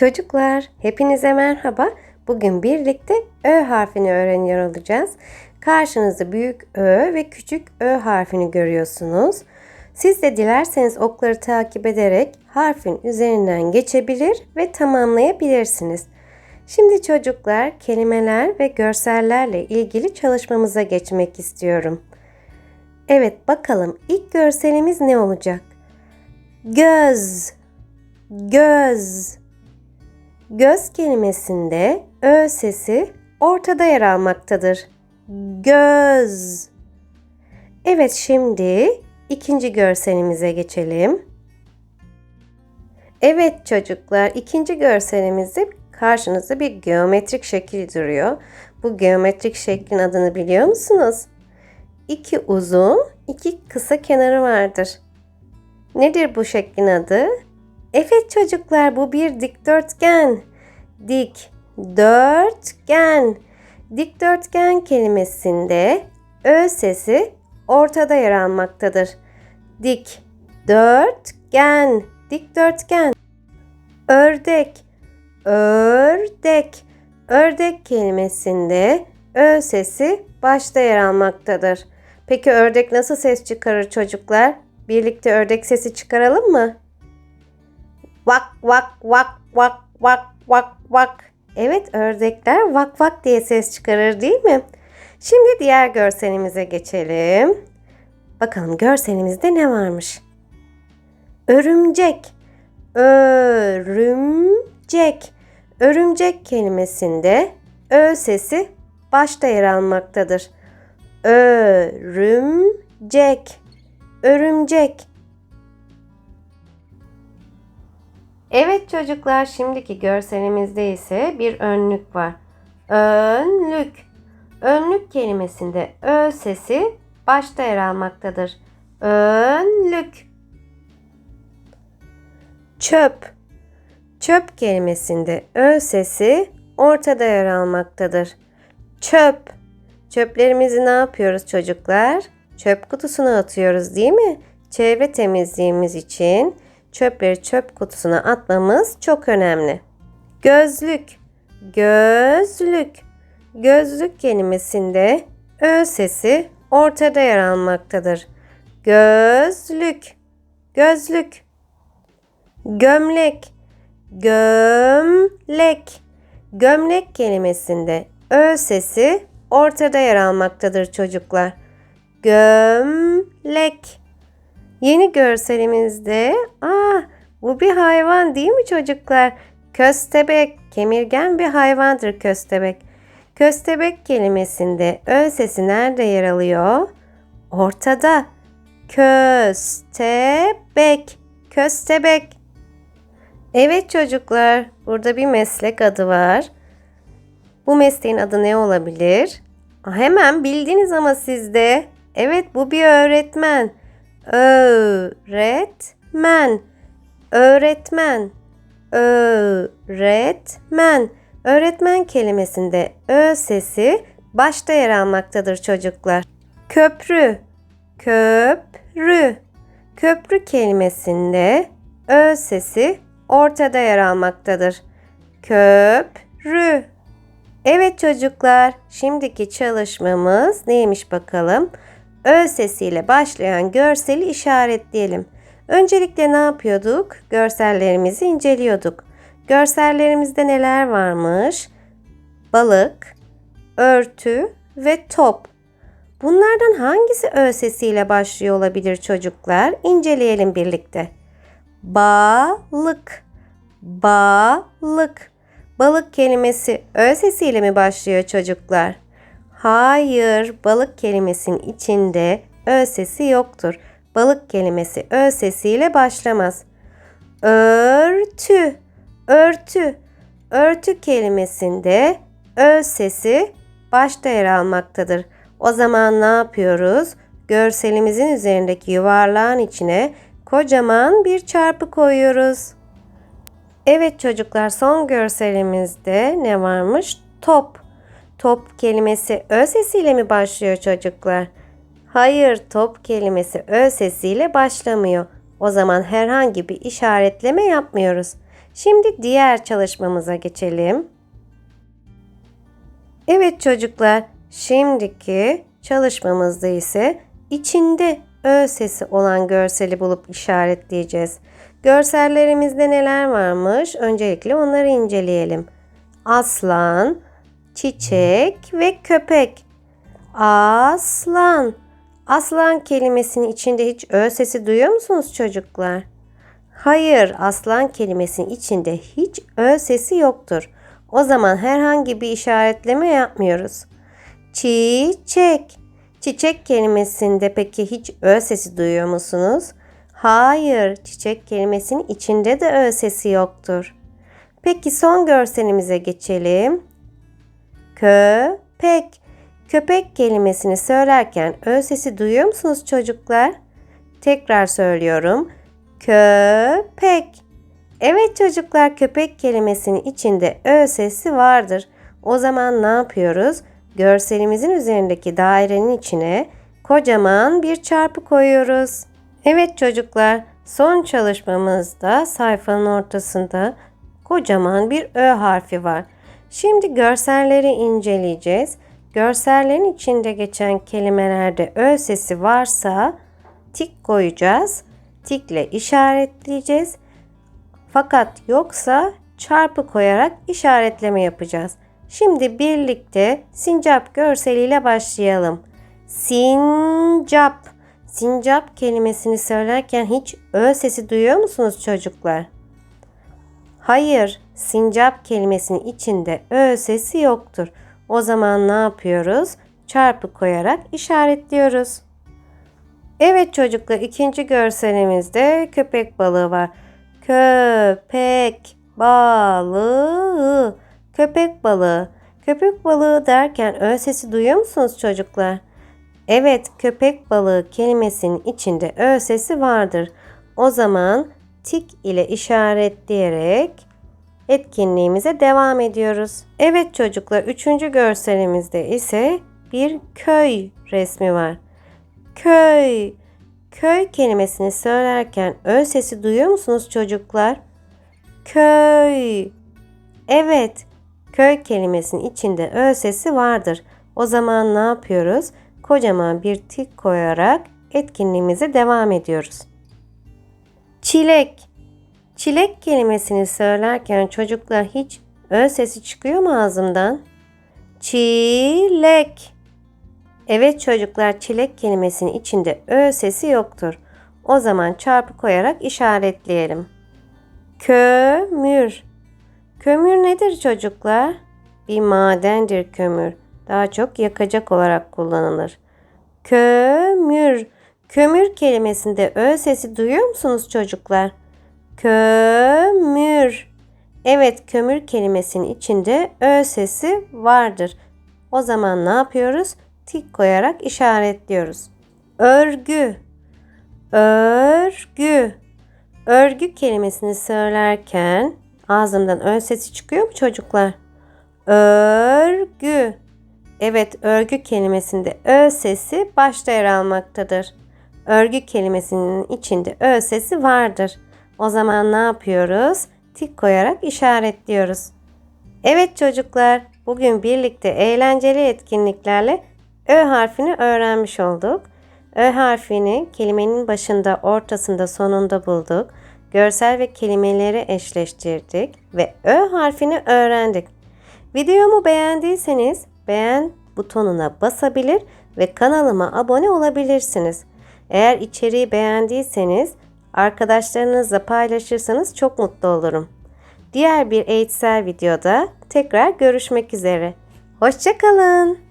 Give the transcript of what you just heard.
Çocuklar, hepinize merhaba. Bugün birlikte Ö harfini öğreniyor olacağız. Karşınızda büyük Ö ve küçük Ö harfini görüyorsunuz. Siz de dilerseniz okları takip ederek harfin üzerinden geçebilir ve tamamlayabilirsiniz. Şimdi çocuklar kelimeler ve görsellerle ilgili çalışmamıza geçmek istiyorum. Evet bakalım ilk görselimiz ne olacak? Göz. Göz. Göz kelimesinde ö sesi ortada yer almaktadır. Göz. Evet şimdi ikinci görselimize geçelim. Evet çocuklar ikinci görselimizde karşınızda bir geometrik şekil duruyor. Bu geometrik şeklin adını biliyor musunuz? İki uzun, iki kısa kenarı vardır. Nedir bu şeklin adı? Evet çocuklar bu bir dikdörtgen. Dik, dörtgen. Dikdörtgen kelimesinde ö sesi ortada yer almaktadır. Dik, dörtgen, dikdörtgen. Ördek, ördek. Ördek kelimesinde ö sesi başta yer almaktadır. Peki ördek nasıl ses çıkarır çocuklar? Birlikte ördek sesi çıkaralım mı? Vak vak vak vak vak vak vak. Evet ördekler vak vak diye ses çıkarır değil mi? Şimdi diğer görselimize geçelim. Bakalım görselimizde ne varmış? Örümcek. Örümcek. Örümcek kelimesinde ö sesi başta yer almaktadır. Örümcek. Örümcek. Evet çocuklar şimdiki görselimizde ise bir önlük var. Önlük. Önlük kelimesinde ö sesi başta yer almaktadır. Önlük. Çöp. Çöp kelimesinde ö sesi ortada yer almaktadır. Çöp. Çöplerimizi ne yapıyoruz çocuklar? Çöp kutusuna atıyoruz değil mi? Çevre temizliğimiz için çöpleri çöp kutusuna atmamız çok önemli. Gözlük. Gözlük. Gözlük kelimesinde ö sesi ortada yer almaktadır. Gözlük. Gözlük. Gömlek. Gömlek. Gömlek kelimesinde ö sesi ortada yer almaktadır çocuklar. Gömlek. Yeni görselimizde, aa bu bir hayvan değil mi çocuklar? Köstebek, kemirgen bir hayvandır köstebek. Köstebek kelimesinde ön sesi nerede yer alıyor? Ortada. Köstebek, köstebek. Evet çocuklar, burada bir meslek adı var. Bu mesleğin adı ne olabilir? Hemen bildiniz ama sizde. Evet bu bir öğretmen. Öğretmen. Öğretmen. Öğretmen. Öğretmen kelimesinde ö sesi başta yer almaktadır çocuklar. Köprü. Köprü. Köprü kelimesinde ö sesi ortada yer almaktadır. Köprü. Evet çocuklar, şimdiki çalışmamız neymiş bakalım? Ö sesiyle başlayan görseli işaretleyelim. Öncelikle ne yapıyorduk? Görsellerimizi inceliyorduk. Görsellerimizde neler varmış? Balık, örtü ve top. Bunlardan hangisi ö sesiyle başlıyor olabilir çocuklar? İnceleyelim birlikte. Balık, balık. Balık kelimesi ö sesiyle mi başlıyor çocuklar? Hayır, balık kelimesinin içinde ö sesi yoktur. Balık kelimesi ö sesiyle başlamaz. Örtü, örtü. Örtü kelimesinde ö sesi başta yer almaktadır. O zaman ne yapıyoruz? Görselimizin üzerindeki yuvarlağın içine kocaman bir çarpı koyuyoruz. Evet çocuklar son görselimizde ne varmış? Top. Top kelimesi ö sesiyle mi başlıyor çocuklar? Hayır, top kelimesi ö sesiyle başlamıyor. O zaman herhangi bir işaretleme yapmıyoruz. Şimdi diğer çalışmamıza geçelim. Evet çocuklar, şimdiki çalışmamızda ise içinde ö sesi olan görseli bulup işaretleyeceğiz. Görsellerimizde neler varmış? Öncelikle onları inceleyelim. Aslan, çiçek ve köpek. Aslan. Aslan kelimesinin içinde hiç ö sesi duyuyor musunuz çocuklar? Hayır, aslan kelimesinin içinde hiç ö sesi yoktur. O zaman herhangi bir işaretleme yapmıyoruz. Çiçek. Çiçek kelimesinde peki hiç ö sesi duyuyor musunuz? Hayır, çiçek kelimesinin içinde de ö sesi yoktur. Peki son görselimize geçelim. Köpek. Köpek kelimesini söylerken ö sesi duyuyor musunuz çocuklar? Tekrar söylüyorum. Köpek. Evet çocuklar köpek kelimesinin içinde ö sesi vardır. O zaman ne yapıyoruz? Görselimizin üzerindeki dairenin içine kocaman bir çarpı koyuyoruz. Evet çocuklar son çalışmamızda sayfanın ortasında kocaman bir ö harfi var. Şimdi görselleri inceleyeceğiz. Görsellerin içinde geçen kelimelerde ö sesi varsa tik koyacağız. Tikle işaretleyeceğiz. Fakat yoksa çarpı koyarak işaretleme yapacağız. Şimdi birlikte sincap görseliyle başlayalım. Sincap. Sincap kelimesini söylerken hiç ö sesi duyuyor musunuz çocuklar? Hayır, sincap kelimesinin içinde ö sesi yoktur. O zaman ne yapıyoruz? Çarpı koyarak işaretliyoruz. Evet çocuklar ikinci görselimizde köpek balığı var. Köpek balığı. Köpek balığı. Köpek balığı derken ö sesi duyuyor musunuz çocuklar? Evet, köpek balığı kelimesinin içinde ö sesi vardır. O zaman tik ile işaretleyerek etkinliğimize devam ediyoruz. Evet çocuklar, üçüncü görselimizde ise bir köy resmi var. Köy. Köy kelimesini söylerken ö sesi duyuyor musunuz çocuklar? Köy. Evet, köy kelimesinin içinde ö sesi vardır. O zaman ne yapıyoruz? Kocaman bir tik koyarak etkinliğimize devam ediyoruz. Çilek. Çilek kelimesini söylerken çocuklar hiç ö sesi çıkıyor mu ağzımdan? Çilek. Evet çocuklar çilek kelimesinin içinde ö sesi yoktur. O zaman çarpı koyarak işaretleyelim. Kömür. Kömür nedir çocuklar? Bir madendir kömür. Daha çok yakacak olarak kullanılır. Kömür. Kömür kelimesinde ö sesi duyuyor musunuz çocuklar? Kömür. Evet kömür kelimesinin içinde ö sesi vardır. O zaman ne yapıyoruz? Tik koyarak işaretliyoruz. Örgü. Örgü. Örgü kelimesini söylerken ağzımdan ö sesi çıkıyor mu çocuklar? Örgü. Evet, örgü kelimesinde ö sesi başta yer almaktadır. Örgü kelimesinin içinde ö sesi vardır. O zaman ne yapıyoruz? Tik koyarak işaretliyoruz. Evet çocuklar, bugün birlikte eğlenceli etkinliklerle Ö harfini öğrenmiş olduk. Ö harfini kelimenin başında, ortasında, sonunda bulduk. Görsel ve kelimeleri eşleştirdik ve Ö harfini öğrendik. Videomu beğendiyseniz beğen butonuna basabilir ve kanalıma abone olabilirsiniz. Eğer içeriği beğendiyseniz arkadaşlarınızla paylaşırsanız çok mutlu olurum. Diğer bir eğitsel videoda tekrar görüşmek üzere. Hoşçakalın.